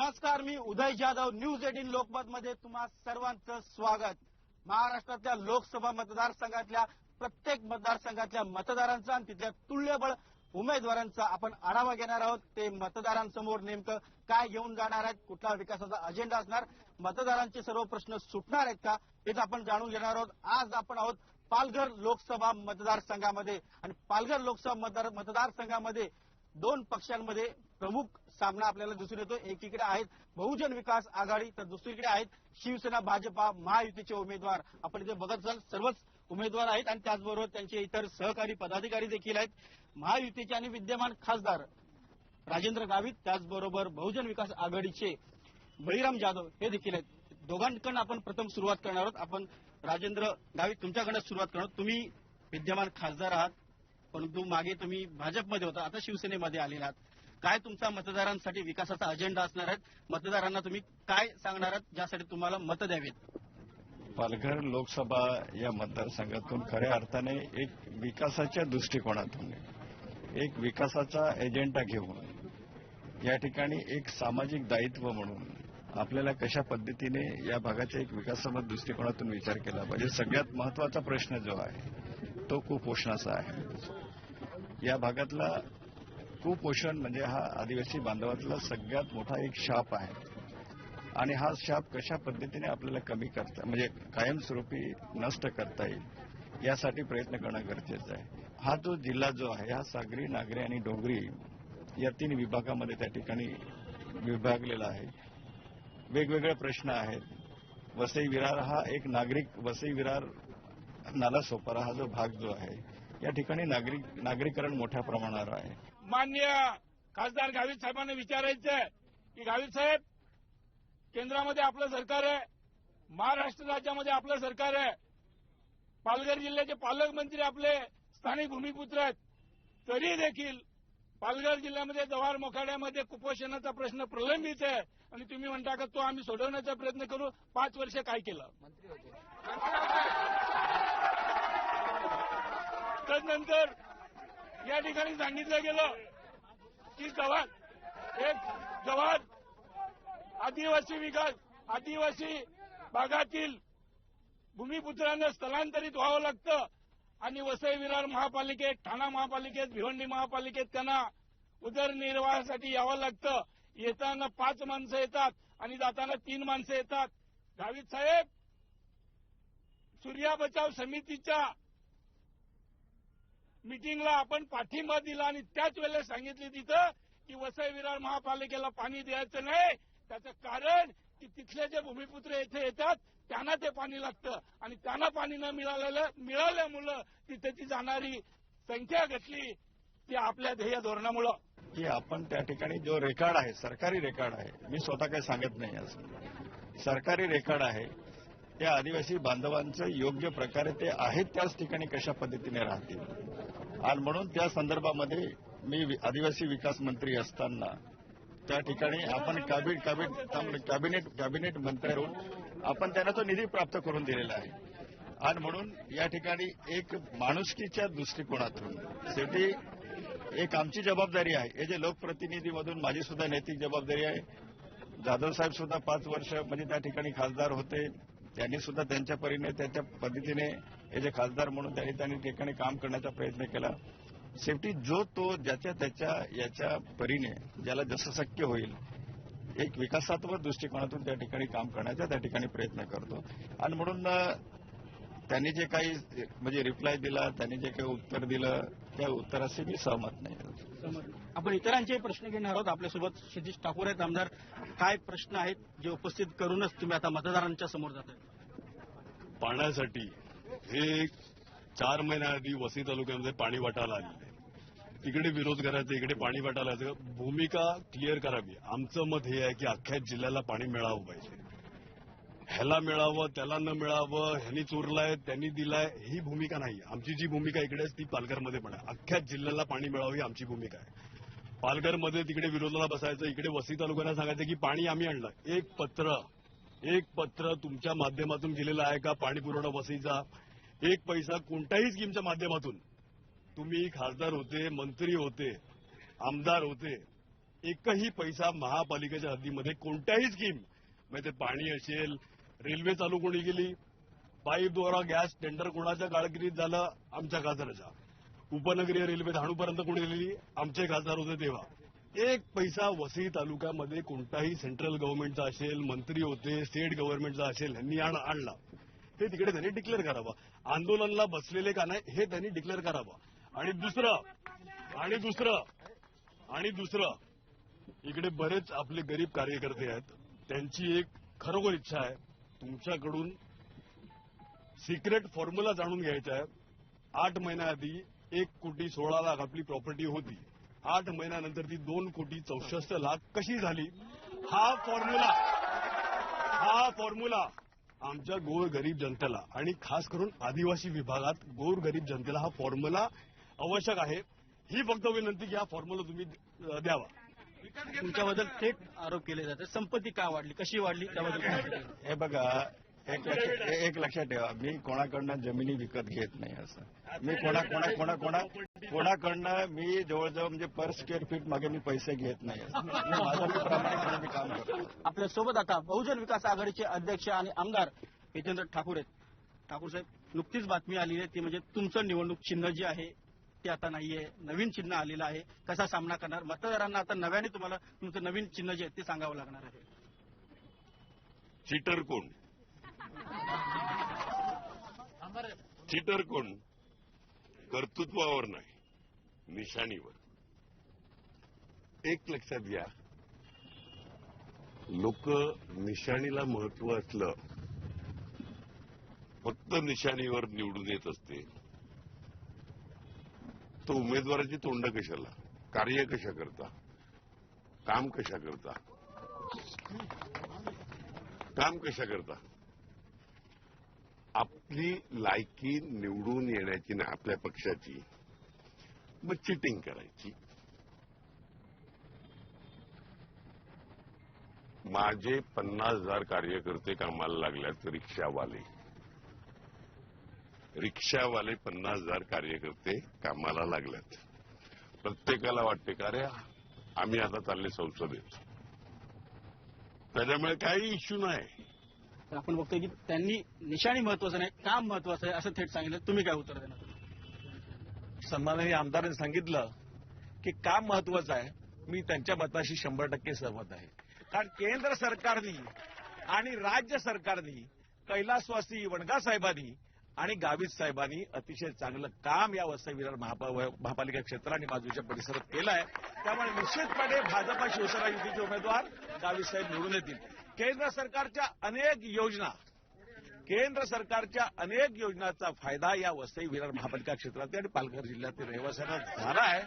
नमस्कार मी Uday Jadhav news eighteen Lokmat मध्ये तुम्हा सर्वांचं स्वागत. महाराष्ट्रातल्या लोकसभा मतदारसंघातल्या प्रत्येक मतदारसंघातल्या मतदारांचा आणि तिथल्या तुल्यबळ उमेदवारांचा आपण आढावा घेणार आहोत. ते मतदारांसमोर नेमकं काय घेऊन जाणार आहेत कुठला विकासाचा अजेंडा असणार मतदारांचे सर्व प्रश्न सुटणार आहेत का हेच आपण जाणून घेणार आहोत. आज आपण आहोत पालघर लोकसभा मतदारसंघामध्ये. आणि पालघर लोकसभा मतदार मतदारसंघामध्ये दोन पक्षांमध्ये प्रमुख सामना आपल्याला दिसून येतो. एकीकडे आहेत बहुजन विकास आघाडी तर दुसरीकडे आहेत शिवसेना भाजपा महायुतीचे उमेदवार. आपण इथे बघत असाल सर्वच उमेदवार आहेत आणि त्याचबरोबर त्यांचे इतर सहकारी पदाधिकारी देखील आहेत. महायुतीचे आणि विद्यमान खासदार राजेंद्र गावित त्याचबरोबर बहुजन विकास आघाडीचे बळीराम जाधव हे देखील आहेत. दोघांकडून आपण प्रथम सुरुवात करणार आहोत. आपण राजेंद्र गावित तुमच्याकडनं सुरुवात करणार आहोत. तुम्ही विद्यमान खासदार आहात परंतु मागे तुम्ही भाजपमध्ये होता आता शिवसेनेमध्ये आलेला आहात. काय तुमचा मतदारांसाठी विकासाचा अजेंडा असणार आहे मतदारांना तुम्ही काय सांगणार आहात? ज्यासाठी तुम्हाला मतं द्यावीत? पालघर लोकसभा या मतदारसंघातून खऱ्या अर्थाने एक विकासाच्या दृष्टिकोनातून एक विकासाचा एजेंडा घेऊन या ठिकाणी एक सामाजिक दायित्व म्हणून आपल्याला कशा पद्धतीने या भागाच्या एक विकासात्मक दृष्टिकोनातून विचार केला पाहिजे? सगळ्यात महत्त्वाचा प्रश्न जो आहे तो कुपोषणाचा आहे. या भागातला कुपोषण म्हणजे हा आदिवासी बांधवातला सगळ्यात मोठा एक शाप आहे. आणि हा शाप कशा पद्धतीने आपल्याला कमी करता म्हणजे कायमस्वरूपी नष्ट करता येईल यासाठी प्रयत्न करणं गरजेचं आहे. हा जो जिल्हा जो आहे हा सागरी नागरी आणि डोंगरी या तीन विभागामध्ये त्या ठिकाणी विभागलेला आहे. वेगवेगळे प्रश्न आहेत. वसई विरार हा एक नागरिक वसई विरार नाला सोपारा हा जो भाग जो आहे या ठिकाणी नागरिक नागरीकरण मोठ्या प्रमाणावर आहे. मान्य खासदार गावित साहेबांना विचारायचं आहे की गावित साहेब केंद्रामध्ये आपलं सरकार आहे महाराष्ट्र राज्यामध्ये आपलं सरकार आहे. पालघर जिल्ह्याचे पालकमंत्री आपले स्थानिक भूमिपुत्र आहेत. तरी देखील पालघर जिल्ह्यामध्ये जव्हार मोखाड्यामध्ये कुपोषणाचा प्रश्न प्रलंबित आहे आणि तुम्ही म्हणता का तो आम्ही सोडवण्याचा प्रयत्न करू? पाच वर्ष काय केलं? त्यानंतर या ठिकाणी सांगितलं गेलं की जवान एक जवान आदिवासी विकास आदिवासी भागातील भूमिपुत्रांना स्थलांतरित व्हावं लागतं. आणि वसई विरार महापालिकेत ठाणा महापालिकेत भिवंडी महापालिकेत त्यांना उदरनिर्वाहासाठी यावं लागतं. येताना पाच माणसं येतात आणि जाताना तीन माणसं येतात. गावित साहेब सूर्या बचाव समितीच्या मिटिंगला आपण पाठिंबा दिला आणि त्याच वेळेला सांगितले तिथं की वसई विरार महापालिकेला पाणी द्यायचं नाही. त्याचं कारण की तिथले जे भूमिपुत्र येथे येतात त्यांना ते पाणी लागतं. आणि त्यांना पाणी न मिळालेलं मिळाल्यामुळं तिथे ती जाणारी संख्या घटली ती आपल्या ध्येय धोरणामुळं. की आपण त्या ठिकाणी जो रेकॉर्ड आहे सरकारी रेकॉर्ड आहे मी स्वतः काही सांगत नाही असं सरकारी रेकॉर्ड आहे त्या आदिवासी बांधवांचं योग्य प्रकारे ते आहेत त्याच ठिकाणी कशा पद्धतीने राहतील? आणि म्हणून त्या संदर्भामध्ये मी आदिवासी विकास मंत्री असताना त्या ठिकाणी आपण कॅबिनेट कॅबिनेट कॅबिनेट कॅबिनेट मंत्री राहून आपण त्यांना तो निधी प्राप्त करून दिलेला आहे. आणि म्हणून या ठिकाणी एक माणुसकीच्या दृष्टिकोनातून शेवटी एक आमची जबाबदारी आहे. हे जे लोकप्रतिनिधीमधून माझी सुद्धा नैतिक जबाबदारी आहे. जाधव साहेब सुद्धा पाच वर्ष म्हणजे त्या ठिकाणी खासदार होते. त्यांनी सुद्धा त्यांच्या परीने त्याच्या पद्धतीने हे जे खासदार म्हणून त्यांनी त्यांनी ठिकाणी काम करण्याचा प्रयत्न केला. शेवटी जो तो ज्याच्या त्याच्या याच्या परीने ज्याला जसं शक्य होईल एक विकासात्मक दृष्टिकोनातून त्या ठिकाणी काम करण्याचा त्या ठिकाणी प्रयत्न करतो. आणि म्हणून त्यांनी जे काही म्हणजे रिप्लाय दिला त्यांनी जे काही उत्तर दिलं त्या उत्तराशी मी सहमत नाही. आपण इतरांचे प्रश्न घेणार आहोत. आपल्यासोबत क्षितिश ठाकूर आहेत. आमदार काय प्रश्न आहेत जे उपस्थित करूनच तुम्ही आता मतदारांच्या समोर जात पाण्यासाठी हे चार महिन्याआधी वसई तालुक्यामध्ये पाणी वाटायला आलेलं आहे. तिकडे विरोध करायचा इकडे पाणी वाटायला. भूमिका क्लिअर करावी आमचं मत हे आहे की अख्ख्या जिल्ह्याला पाणी मिळावं पाहिजे. ह्याला मिळावं त्याला न मिळावं ह्यांनी चोरलाय त्यांनी दिलाय ही भूमिका नाही. आमची जी भूमिका इकडे ती पालघरमध्ये पण आहे. अख्ख्या जिल्ह्याला पाणी मिळावं ही आमची भूमिका आहे. पालघरमध्ये तिकडे विरोधाला बसायचं इकडे वसई तालुक्याला सांगायचं की पाणी आम्ही आणलं. एक पत्र एक पत्र तुमच्या माध्यमातून गेलेलं आहे का? पाणी पुरवठा वसईचा. एक पैसा कोणत्याही स्कीमच्या माध्यमातून. तुम्ही खासदार होते मंत्री होते आमदार होते एकही पैसा महापालिकेच्या हद्दीमध्ये कोणत्याही स्कीम म्हणजे ते पाणी असेल रेल्वे चालू कोणी केली? पाईपद्वारा गॅस टेंडर कोणाच्या काळगिरीत झालं? आमच्या खासदाराच्या. उपनगरीय रेल्वे धाणूपर्यंत कोणी दिली आमचे खासदार होते तेव्हा. एक पैसा वसई तालुक्यामध्ये कोणताही सेंट्रल गव्हर्नमेंटचा असेल मंत्री होते स्टेट गव्हर्नमेंटचा असेल यांनी आण- आणला. हे तिकडे त्यांनी डिक्लेअर करावं. आंदोलनला बसलेले का नाही हे त्यांनी डिक्लेअर करावं. आणि दुसरं आणि दुसरं आणि दुसरं इकडे बरेच आपले गरीब कार्यकर्ते आहेत. त्यांची एक खरोखर इच्छा आहे. तुमच्याकडून सिक्रेट फॉर्म्युला जाणून घ्यायचा आहे. आठ महिन्याआधी एक कोटी सोळा लाख आपली प्रॉपर्टी होती. आठ महिन्यानंतर ती दोन कोटी चौसष्ट लाख कशी झाली? हा फॉर्म्युला हा फॉर्म्युला आमच्या गोर गरीब जनतेला आणि खास करून आदिवासी विभागात गोर गरीब जनतेला हा फॉर्म्युला आवश्यक आहे. ही फक्त विनंती की हा फॉर्म्युला तुम्ही द्यावा. तुमच्याबद्दल थेट आरोप केले जातात. संपत्ती का वाढली? कशी वाढली? त्याबद्दल? हे बघा एक लक्षात एक लक्षात ठेवा. मी कोणाकडनं जमिनी विकत घेत नाही असं. मी कोणा कोणा कोणा कोणा कोणाकडनं मी जवळजवळ म्हणजे पर स्क्वेअर फीट मागे मी पैसे घेत नाही असं. मी माझं मी प्रामाणिकपणे मी काम करतो. आपल्यासोबत आता बहुजन विकास आघाडीचे अध्यक्ष आणि आमदार हितेंद्र ठाकूर आहेत. ठाकूर साहेब नुकतीच बातमी आली आहे. ती म्हणजे तुमचं निवडणूक चिन्ह जे आहे ते आता नाहीये. नवीन चिन्ह आलेलं आहे. कसा सामना करणार? मतदारांना आता नव्याने तुम्हाला तुमचं नवीन चिन्ह जे आहे ते सांगावं लागणार आहे. चिटर कोण? चिटर कोण? कर्तृत्वावर नाही. निशाणीवर. एक लक्षात घ्या. लोक निशाणीला महत्त्व असलं फक्त निशाणीवर निवडून येत असते तो उमेदवाराची तोंड कशाला? कार्य कशा करता? काम कशा करता? काम कशा करता? आपली लायकी निवडून येण्याची ना आपल्या पक्षाची मग चिटिंग करायची. माझे पन्नास हजार कार्यकर्ते कामाला लागल्यात रिक्षावाले. रिक्षावाले पन्नास हजार कार्यकर्ते कामाला लागल्यात प्रत्येकाला वाटते का रे आम्ही आता चालले संसदेत. त्याच्यामुळे काही इश्यू नाही. तर आपण बघतोय की त्यांनी निशाणी महत्वाचं नाही काम महत्वाचं आहे असं थेट सांगितलं. तुम्ही काय उत्तर देणार? सन्माननीय आमदारांनी सांगितलं की काम महत्वाचं आहे. मी त्यांच्या मताशी शंभर टक्के सहमत आहे. कारण केंद्र सरकारनी आणि राज्य सरकारनी कैलासवासी वणगा साहेबांनी आणि गावित साहेबांनी अतिशय चांगलं काम या वसई विरार महापा- महापालिका क्षेत्र आणि बाजूच्या परिसरात केलं आहे त्यामुळे निश्चितपणे भाजपा शिवसेना युतीचे उमेदवार गावित साहेब निवडून येतील. केंद्र सरकारच्या अनेक योजना केंद्र सरकारच्या अनेक योजनांचा फायदा या वसई विरार महापालिका क्षेत्रातील आणि पालघर जिल्ह्यातील रहिवाशांना झाला आहे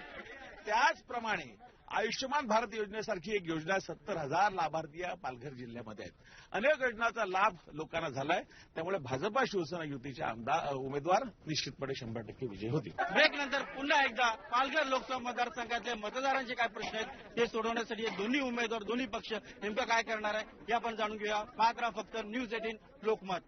त्याचप्रमाणे आयुष्यमान भारत योजनेसारखी एक योजना सत्तर हजार लाभार्थी या पालघर जिल्ह्यामध्ये आहेत. अनेक योजनांचा लाभ लोकांना झालाय. त्यामुळे भाजपा शिवसेना युतीचे आमदार उमेदवार निश्चितपणे शंभर टक्के विजय होतील. ब्रेक नंतर पुन्हा एकदा पालघर लोकसभा मतदारसंघातल्या मतदारांचे काय प्रश्न आहेत ते सोडवण्यासाठी दोन्ही उमेदवार दोन्ही पक्ष नेमकं काय करणार आहे हे आपण जाणून घेऊया. मात्र फक्त न्यूज एटीन लोकमत.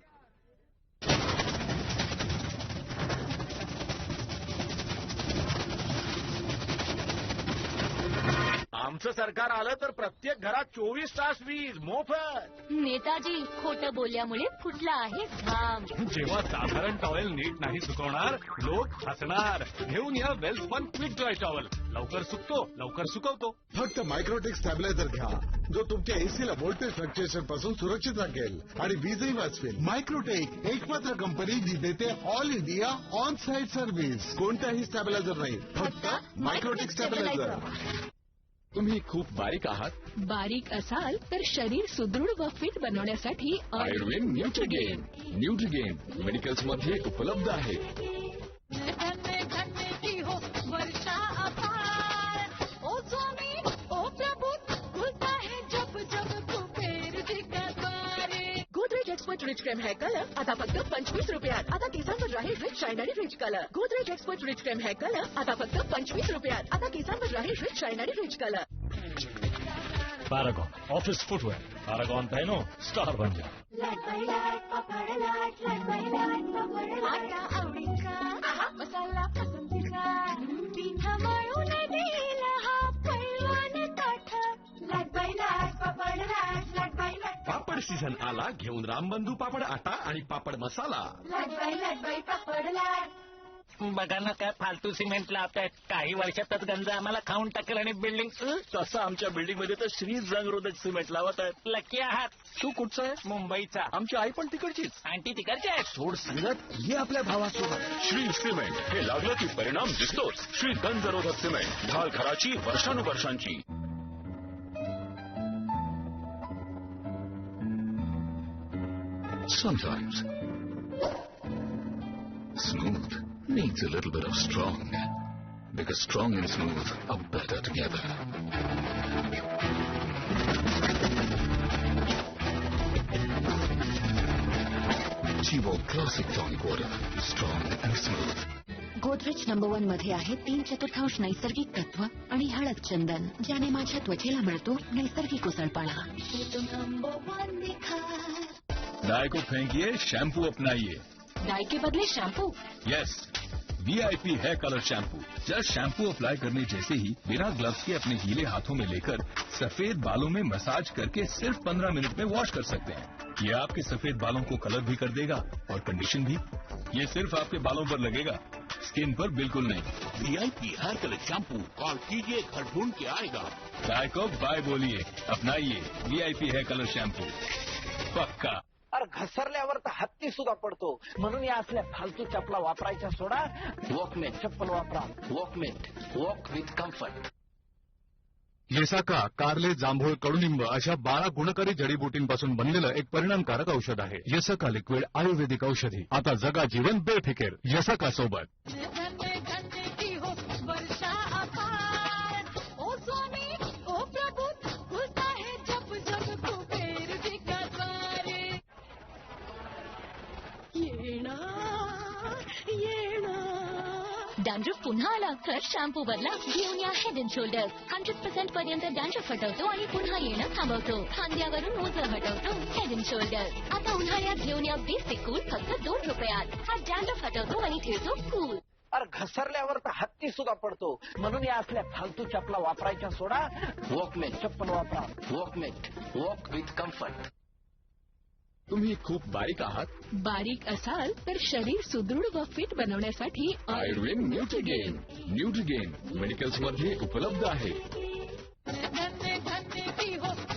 आमचं सरकार आलं तर प्रत्येक घरात चोवीस तास वीज मोफत. नेताजी खोटं बोलल्यामुळे फुटला आहे घाम. जेव्हा साधारण टॉवेल नीट नाही सुकवणार लोक हसणार. घेऊन या वेल्सपन क्विक ड्राय टॉवेल लवकर सुकतो लवकर सुकवतो. फक्त मायक्रोटेक स्टॅबिलायझर घ्या. जो तुमच्या एसीला व्होल्टेज फ्लक्च्युएशनपासून सुरक्षित राखेल आणि वीजही वाचवेल. मायक्रोटेक एकमात्र कंपनी जी देते all India on site service कोणताही स्टॅबिलायझर नाही फक्त मायक्रोटेक स्टॅबिलायझर तुम्ही खूप बारीक आहात. बारीक असाल तर शरीर सुदृढ व फिट बनवण्यासाठी आयुर्वेद न्यूट्रिगेन न्यूट्रिगेन मेडिकल्समध्ये उपलब्ध आहे रिच क्रीम हेयर कलर आता फक्त पंचवीस रुपयात आता केसांवर राहील rich shinery rich colour Godrej expert rich cream hair colour आता फक्त पंचवीस रुपयात आता केसांवर राहील rich shinery rich colour Paragon office footwear Paragon पहनो स्टार बन जा मसाला पसंतीचा पिठा मळून दिला हा पैलवान काठ सण आला घेऊन रामबंधू पापड आटा आणि पापड मसाला. बघा ना काय फालतू सिमेंट लावतायत काही वर्षातच गंज आम्हाला खाऊन टाकेल आणि बिल्डिंग तसं आमच्या बिल्डिंगमध्ये तर श्री जंगरोधक सिमेंट लावत आहेत. लकी आहात. तू कुठचा आहे? मुंबईचा. आमची आई पण तिकडचीच. आणटी तिकडचे आहेत. सोड संगत ये आपल्या भावासोबत. श्री सिमेंट हे लागलं की परिणाम दिसतोच. श्री गंजरोधक सिमेंट ढाल घराची वर्षानुवर्षांची. Sometimes smooth needs a little bit of strong because strong and smooth are better together. Chivo Classic Tonic Water, strong and smooth. Godrej number one मध्ये आहे तीन चतुर्थांश नैसर्गिक तत्व आणि हळद चंदन ज्याने माझ्या त्वचेला मिळतो नैसर्गिक उसळपणा डाई को फेंकिए शैम्पू अपनाइए। डाई के बदले शैम्पू यस वीआईपी है colour shampoo just shampoo apply करने जैसे ही बिना ग्लव्स के अपने गीले हाथों में लेकर सफ़ेद बालों में मसाज करके सिर्फ़ 15 मिनट में वॉश कर सकते हैं। ये आपके सफ़ेद बालों को कलर भी कर देगा और कंडीशन भी। ये सिर्फ़ आपके बालों पर लगेगा स्किन पर बिल्कुल नहीं। VIP hair colour shampoo call कीजिए घर ढूंढ के आएगा। गाय को बाय बोलिए अपनाइए। वीआईपी हेयर कलर शैम्पू पक्का। अरे घसरल्यावर तर हत्ती सुद्धा पडतो. म्हणून या असल्या फालतू चपला वापरायच्या सोडा. वॉकमेट चप्पल वापरा. वॉकमेट वॉक विथ कम्फर्ट येसाका कारले जांभूळ कडुनिंब अशा बारा गुणकारी जडीबुटींपासून बनलेलं एक परिणामकारक औषध आहे. येसका लिक्विड आयुर्वेदिक औषधी. आता जगा जीवन बेफिकेर. येसका सोबत. डॅन्ड्रफ पुन्हा आला तर शॅम्पू बदला घेऊन या head and shoulder hundred percent पर्यंत डॅन्ड्रफ हटवतो आणि पुन्हा येणं थांबवतो खांद्यावरून ओझं हटवतो हेड अँड शोल्डर आता उन्हाळ्यात घेऊन या बेसिक कूल फक्त दोन रुपयात हा डॅन्ड्रफ हटवतो आणि ठेवतो कूल अरे घसरल्यावर तर हत्ती सुद्धा पडतो. म्हणून या असल्या फालतू चपला वापरायच्या सोडा. वॉकमेट. चप्पल वापरा. वॉकमेट. Walk with comfort. तुम्ही खूप बारीक आहात. बारीक असाल तर शरीर सुदृढ व फिट बनवण्यासाठी आयुर्वेद न्यूट्रिगेन न्यूट्रिगेन मेडिकल्समध्ये उपलब्ध आहे.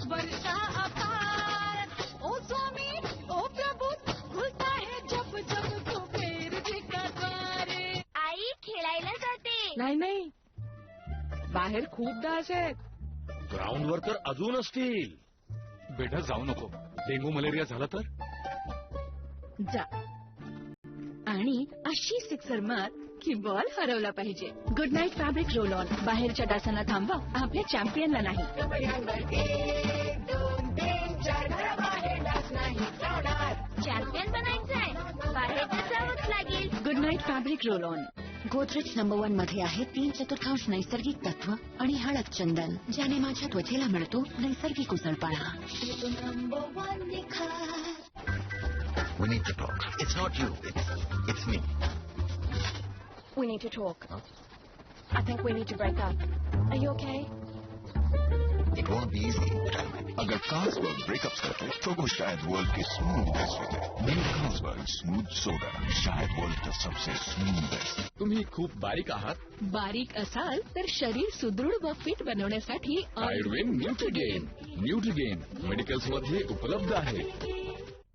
वर्षा अपार ओ स्वामी ओ प्रभु खुलता है आई खेळायला जाते. नाही नाही. बाहेर खूप डास आहेत ग्राउंडवर तर अजून असतील. बेटा जाऊ नको. डेंगू मलेरिया झाला तर? जा. आणि अशी सिक्सर मार की बॉल हरवला पाहिजे. Good Knight fabric roll on बाहेरच्या डासांना थांबवा. आपल्या चॅम्पियनला नाही. चॅम्पियन बनायचंय. बाहेर लागेल Good Knight fabric roll on Godrej number वनमध्ये आहे तीन चतुर्थांश नैसर्गिक तत्व आणि हळद चंदन ज्याने माझ्या त्वचेला मिळतो नैसर्गिक उसळपणा We need to talk. It's not you. It's, it's me. We need to talk. I think we need to break up. Are you okay? It won't be easy, but manage. अगर कार्सबर्ग ब्रेकअप्स करते तो वो शायद world के smooth best होते new Carlsberg smooth soda शायद world का सबसे स्मूथ बेस्ट तुम्ही खूप बारीक आहात। बारीक असाल तर शरीर सुदृढ व फिट बनवण्यासाठी आयुर्वेद न्यूट्रिगेन न्यूट्रिगेन मेडिकल्स मध्ये उपलब्ध आहे.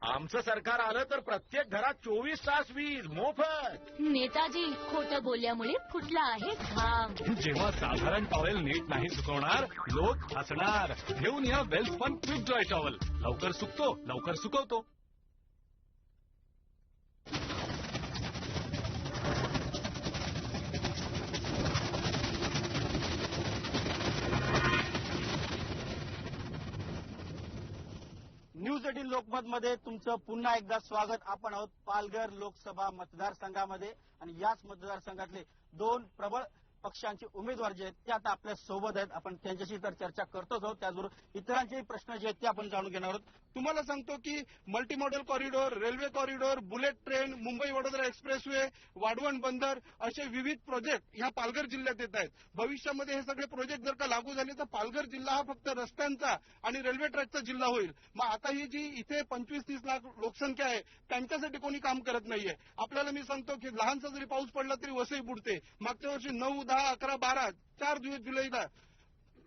आमचं सरकार आलं तर प्रत्येक घरात चोवीस तास वीज मोफत. नेताजी खोटं बोलल्यामुळे फुटला आहे घाम. जेव्हा साधारण टॉवेल नीट नाही सुकवणार लोक हसणार. घेऊन या वेल्सपन क्विक ड्राय टॉवेल लवकर सुकतो लवकर सुकवतो. मराठी लोकमत मध्ये तुमचं पुन्हा एकदा स्वागत. आपण आहोत पालघर लोकसभा मतदारसंघामध्ये. आणि याच मतदारसंघातले दोन प्रबळ पक्षांचे उमेदवार जे आहेत ते आता आपल्यासोबत आहेत. आपण त्यांच्याशी तर चर्चा करतोच आहोत. त्याचबरोबर इतरांचेही प्रश्न जे आहेत ते आपण जाणून घेणार आहोत. तुम्हाला सांगतो की multimodal corridor railway corridor bullet train Mumbai Vadodara expressway Vadhavan बंदर असे विविध प्रोजेक्ट ह्या पालघर जिल्ह्यात येत आहेत. भविष्यामध्ये हे सगळे प्रोजेक्ट जर का लागू झाले तर पालघर जिल्हा हा फक्त रस्त्यांचा आणि रेल्वे ट्रॅकचा जिल्हा होईल. मग आता ही जी इथे पंचवीस तीस लाख लोकसंख्या आहे त्यांच्यासाठी कोणी काम करत नाहीये. आपल्याला मी सांगतो की लहानसा जरी पाऊस पडला तरी वसई बुडते. मागच्या वर्षी नऊ दहा अकरा बारा चार दिवस जुलैला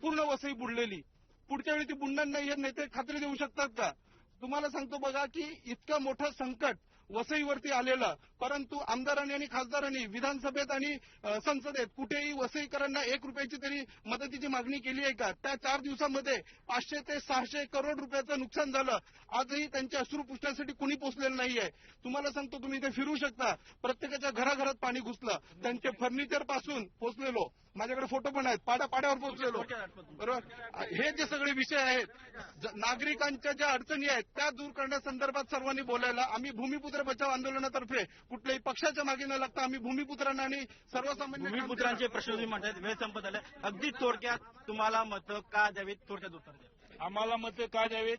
पूर्ण वसई बुडलेली. पुढच्या वेळी ती बुडणार नाही हे नेते खात्री देऊ शकतात का? तुम्हाला सांगतो बघा की इतकं मोठं संकट वसईवरती आलेलं. परंतु आमदारांनी आणि खासदारांनी विधानसभेत आणि संसदेत कुठेही वसईकरांना एक रुपयाची तरी मदतीची मागणी केली आहे का? त्या चार दिवसामध्ये पाचशे ते सहाशे करोड रुपयाचं नुकसान झालं. आजही त्यांच्या अश्रू पुसण्यासाठी कुणी पोचलेलं नाहीये. तुम्हाला सांगतो तुम्ही इथे फिरू शकता. प्रत्येकाच्या घराघरात पाणी घुसलं. त्यांचे फर्निचरपासून पोचलेलो. माझ्याकडे फोटो पण आहेत. पाड्या पाड्यावर पोहोचलेलो. बरोबर? हे जे सगळे विषय आहेत नागरिकांच्या ज्या अडचणी आहेत त्या दूर करण्यासंदर्भात सर्वांनी बोलायला आम्ही भूमिपुत्र बचाव आंदोलनातर्फे कुठल्याही पक्षाच्या मागे न लागता आम्ही भूमिपुत्रांना आणि सर्वसामान्य भूमिपुत्रांचे प्रश्न तुम्ही म्हणतात वेळ संपत आले. अगदी थोडक्यात तुम्हाला मतं का द्यावीत? थोडक्यात उत्तर द्या. आम्हाला मतं का द्यावीत?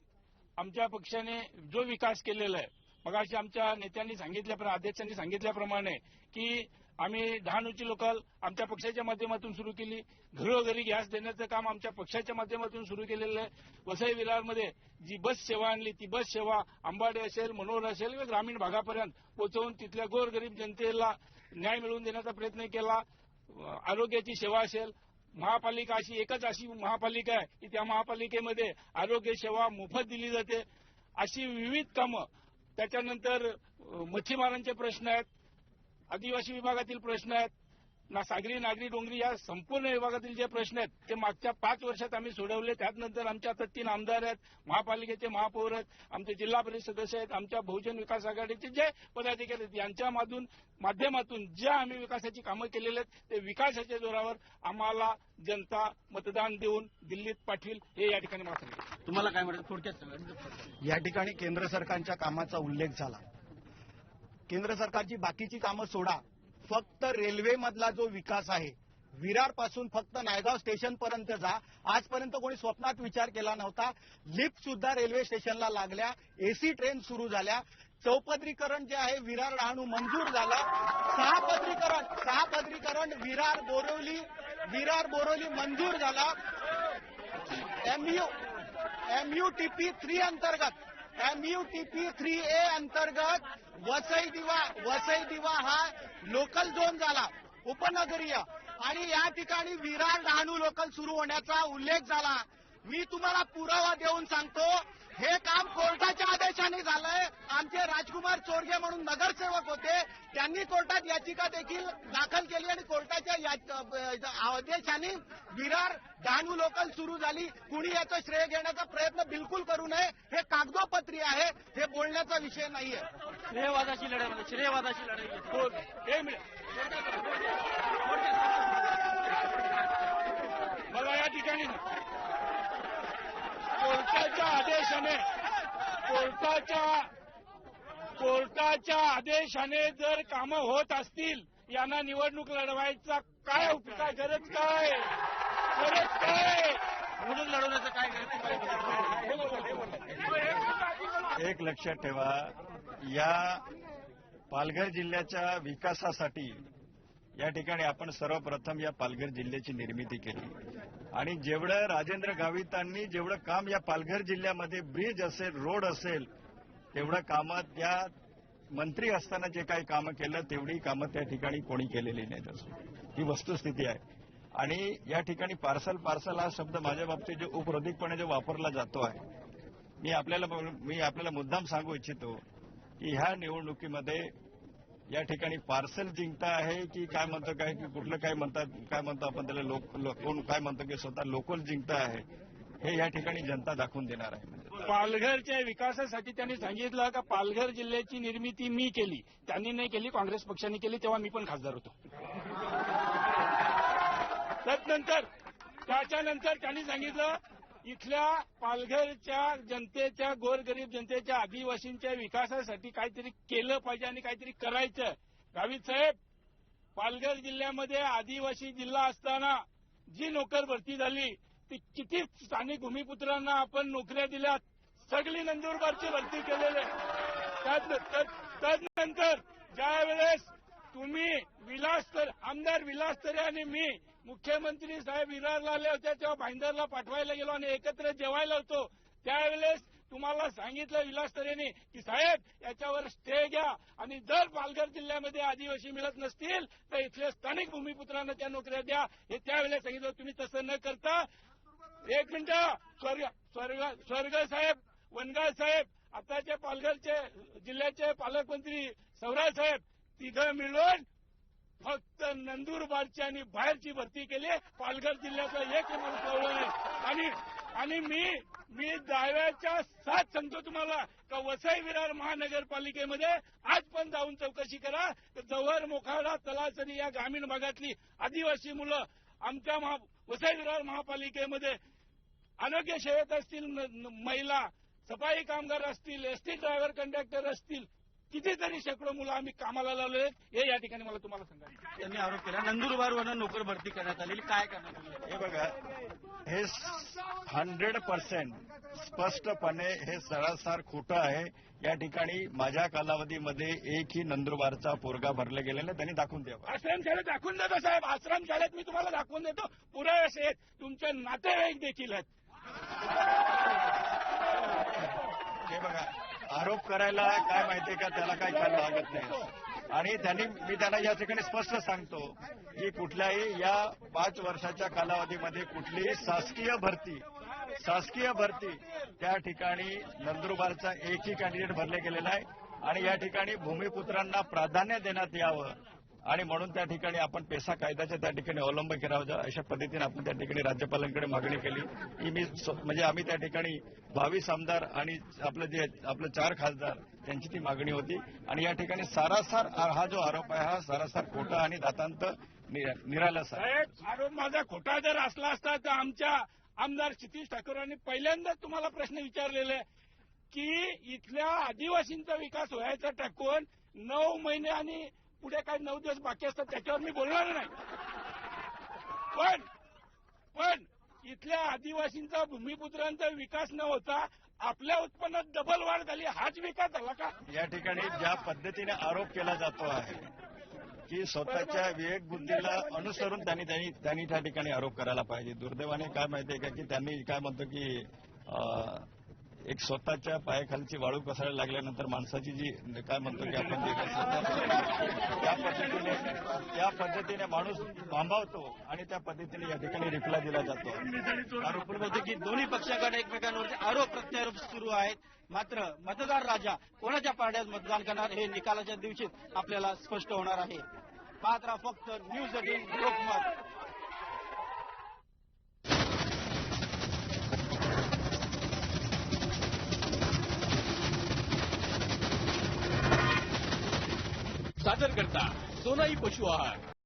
आमच्या पक्षाने जो विकास केलेला आहे मग अशी आमच्या नेत्यांनी सांगितल्या अध्यक्षांनी सांगितल्याप्रमाणे की आम्ही डहाणूची लोकल आमच्या पक्षाच्या माध्यमातून सुरू केली. घरोघरी गॅस देण्याचं काम आमच्या पक्षाच्या माध्यमातून सुरू केलेलं आहे. वसई विरारमध्ये जी बस सेवा आणली ती बस सेवा अंबाडे असेल मनोहर असेल किंवा ग्रामीण भागापर्यंत पोहोचवून तिथल्या गोरगरीब जनतेला न्याय मिळवून देण्याचा प्रयत्न केला. आरोग्याची सेवा असेल. महापालिका अशी एकच अशी महापालिका आहे की त्या महापालिकेमध्ये आरोग्य सेवा मोफत दिली जाते. अशी विविध कामं. त्याच्यानंतर मच्छीमारांचे प्रश्न आहेत. आदिवासी विभागातील प्रश्न आहेत. ना सागरी नागरी डोंगरी या संपूर्ण विभागातील जे प्रश्न आहेत ते मागच्या पाच वर्षात आम्ही सोडवले. त्यानंतर आमच्या आता तीन आमदार आहेत महापालिकेचे महापौर आहेत आमचे जिल्हा परिषद सदस्य आहेत आमच्या बहुजन विकास आघाडीचे जे पदाधिकारी आहेत यांच्या माधून माध्यमातून ज्या आम्ही विकासाची कामं केलेली आहेत ते विकासाच्या जोरावर आम्हाला जनता मतदान देऊन दिल्लीत पाठवील हे या ठिकाणी मला सांगितलं तुम्हाला काय म्हणतात थोडक्यात सांगा. या ठिकाणी केंद्र सरकारच्या कामाचा उल्लेख झाला. केंद्र सरकारची बाकीची कामं सोडा. फक्त रेल्वे मधला जो विकास आहे विरारपासून फक्त नायगाव स्टेशन पर्यंत जा. आजपर्यंत कोणी स्वप्नात विचार केला नव्हता. लिफ्ट सुद्धा रेल्वे स्टेशनला लागल्या. एसी ट्रेन सुरू झाल्या. चौपदरीकरण जे आहे विरार डहाणू मंजूर झालं. सहापदरीकरण सहापदरीकरण विरार बोरवली विरार बोरवली मंजूर झाला. एमयू एमयूटीपी थ्री अंतर्गत. एमयूटीपी थ्री ए अंतर्गत वसई दिवा वसई दिवा हा लोकल झोन झाला उपनगरीय. आणि या ठिकाणी विरार डहाणू लोकल सुरू होण्याचा उल्लेख झाला. मी तुम्हाला पुरावा देऊन सांगतो हे काम कोर्टाच्या आदेशाने झालंय. आमचे राजकुमार चोरगे म्हणून नगरसेवक होते. त्यांनी कोर्टात याचिका देखील दाखल केली आणि कोर्टाच्या आदेशाने विरार डहाणू लोकल सुरू झाली. कुणी याचं श्रेय घेण्याचा प्रयत्न बिलकुल करू नये. हे कागदोपत्री आहे. हे बोलण्याचा विषय नाहीये. श्रेयवादाची लढाई म्हणजे श्रेयवादाची लढाई. हो, मिनिट मला या ठिकाणी कोर्टाच्या आदेशाने कोर्टाच्या कोर्टाच्या आदेशाने जर कामं होत असतील यांना निवडणूक लढवायचा काय उपयोग काय गरज काय? गरज काय? निवडणूक लढवण्याचं काय एक लक्षात ठेवा या पालघर जिल्ह्याच्या विकासासाठी या ठिकाणी आपण सर्वप्रथम या पालघर जिल्ह्याची निर्मिती केली. आणि जेवढं राजेंद्र गावितांनी जेवढं काम या पालघर जिल्ह्यामध्ये ब्रिज असेल रोड असेल तेवढं कामं त्या मंत्री असताना जे काही कामं केलं तेवढी कामं त्या ठिकाणी कोणी केलेली नाहीत असून ही वस्तुस्थिती आहे. आणि या ठिकाणी पार्सल पार्सल हा शब्द माझ्या बाबतीत जो उपरोधिकपणे जो वापरला जातो आहे मी आपल्याला मी आपल्याला मुद्दाम सांगू इच्छितो की ह्या निवडणुकीमध्ये या ठिकाणी पार्सल जिंकता आहे की काय म्हणतो काय की कुठलं काय म्हणतात काय म्हणतो आपण त्याला लोक कोण काय म्हणतो की स्वतः लोकल जिंकता आहे हे या ठिकाणी जनता दाखवून देणार आहे. पालघरच्या विकासासाठी त्यांनी सांगितलं का पालघर जिल्ह्याची निर्मिती मी केली. त्यांनी नाही केली काँग्रेस पक्षाने केली तेव्हा मी पण खासदार होतो. त्यानंतर त्याच्यानंतर त्यांनी सांगितलं इथल्या पालघरच्या जनतेच्या गोरगरीब जनतेच्या आदिवासींच्या विकासासाठी काहीतरी केलं पाहिजे आणि काहीतरी करायचं. गावित साहेब पालघर जिल्ह्यामध्ये आदिवासी जिल्हा असताना जी नोकर भरती झाली ती किती स्थानिक भूमिपुत्रांना आपण नोकऱ्या दिल्या सगळी नंदुरबारची भरती केलेली त्यानंतर ज्या वेळेस तुम्ही विलास तर आमदार विलास तरे आणि मी मुख्यमंत्री साहेब विरारला आले होते तेव्हा भाईंदरला पाठवायला गेलो आणि एकत्र जेवायला होतो. त्यावेळेस तुम्हाला सांगितलं विलास तरेने की साहेब याच्यावर स्टे घ्या. आणि जर पालघर जिल्ह्यामध्ये आदिवासी मिळत नसतील तर इथल्या स्थानिक भूमिपुत्रांना त्या नोकऱ्या द्या. हे त्यावेळेस सांगितलं. तुम्ही तसं न करता एक मिनिट स्वर्ग स्वर्ग स्वर्ग साहेब वनगाळ साहेब आताचे पालघरचे जिल्ह्याचे पालकमंत्री सौराज साहेब तिघं मिळून फक्त नंदुरबारची आणि बाहेरची भरती केली. पालघर जिल्ह्याचं एक माणूस लावलं नाही आणि आणि मी मी दाव्याच्या साथ सांगतो तुम्हाला. का वसई विरार महानगरपालिकेमध्ये आज पण जाऊन चौकशी करा. तर जव्हर मोखाडा तलासरी या ग्रामीण भागातली आदिवासी मुलं आमच्या महा वसई विरार महापालिकेमध्ये आरोग्य सेवेत असतील महिला सफाई कामगार असतील एसटी ड्रायव्हर कंडक्टर असतील कितीतरी शेकडो मुलं आम्ही कामाला लावले हे या ठिकाणी मला तुम्हाला सांगायचं त्यांनी आरोप केला. नंदुरबारवरनं नोकर भरती करण्यात आलेली. काय करण्यात आली हे बघा हे हंड्रेड पर्सेंट स्पष्टपणे हे सरासर खोटं आहे. या ठिकाणी माझ्या कालावधीमध्ये एकही नंदुरबारचा पोरगा भरला गेलेला. त्यांनी दाखवून द्यावा. आश्रम शाळेत दाखवून देतो साहेब. आश्रम शाळेत मी तुम्हाला दाखवून देतो. पुरावे असे आहेत तुमचे नातेवाईक देखील आहेत. हे बघा आरोप करायला काय माहितीये का? त्याला काय करायला लागत नाही. आणि त्यांनी मी त्यांना या ठिकाणी स्पष्ट सांगतो की कुठल्याही या पाच वर्षाच्या कालावधीमध्ये कुठलीही शासकीय भरती शासकीय भरती त्या ठिकाणी नंदुरबारचा एकही कॅन्डिडेट भरले गेलेला आहे आणि या ठिकाणी भूमिपुत्रांना प्राधान्य देण्यात यावं आणि म्हणून त्या ठिकाणी आपण पेसा कायद्याचा त्या ठिकाणी अवलंब केला होता. अशा पद्धतीने आपण त्या ठिकाणी राज्यपालांकडे मागणी केली. की मी म्हणजे आम्ही त्या ठिकाणी बावीस आमदार आणि आपलं जे आपलं चार खासदार त्यांची ती मागणी होती. आणि या ठिकाणी सारासार हा जो आरोप आहे हा सारासार खोटा आणि दातांत नि- आरोप माझा खोटा जर असला असता तर आमच्या आमदार क्षितिश ठाकूरांनी पहिल्यांदाच तुम्हाला प्रश्न विचारलेले की इथल्या आदिवासींचा विकास व्हायचा टाकून नऊ महिने आणि पुढे काही नऊ दिवस बाकी असतात त्याच्यावर मी बोलणार नाही. पण पण इथल्या आदिवासींचा भूमिपुत्रांचा विकास न होता आपल्या उत्पन्नात डबल वाढ झाली. हाच विकास झाला का? या ठिकाणी ज्या पद्धतीने आरोप केला जातो आहे की स्वतःच्या विवेक बुद्धीला अनुसरून त्यांनी त्यांनी त्या ठिकाणी आरोप करायला पाहिजे. दुर्दैवाने काय माहितीये का की त्यांनी काय म्हणतो की एक स्वतःच्या पायाखालची वाळू कसायला लागल्यानंतर माणसाची जी काय म्हणतो की आपण जे त्या पद्धतीने त्या पद्धतीने माणूस थांबावतो आणि त्या पद्धतीने या ठिकाणी रिप्लाय दिला जातो. आरोप होते की दोन्ही पक्षाकडे एकमेकांवरचे आरोप प्रत्यारोप सुरू आहेत. मात्र मतदार राजा कोणाच्या पाड्यात मतदान करणार हे निकालाच्या दिवशीच आपल्याला स्पष्ट होणार आहे. मात्र फक्त न्यूज एटीन लोकमत. सादर करता सोनाई पशु आहार.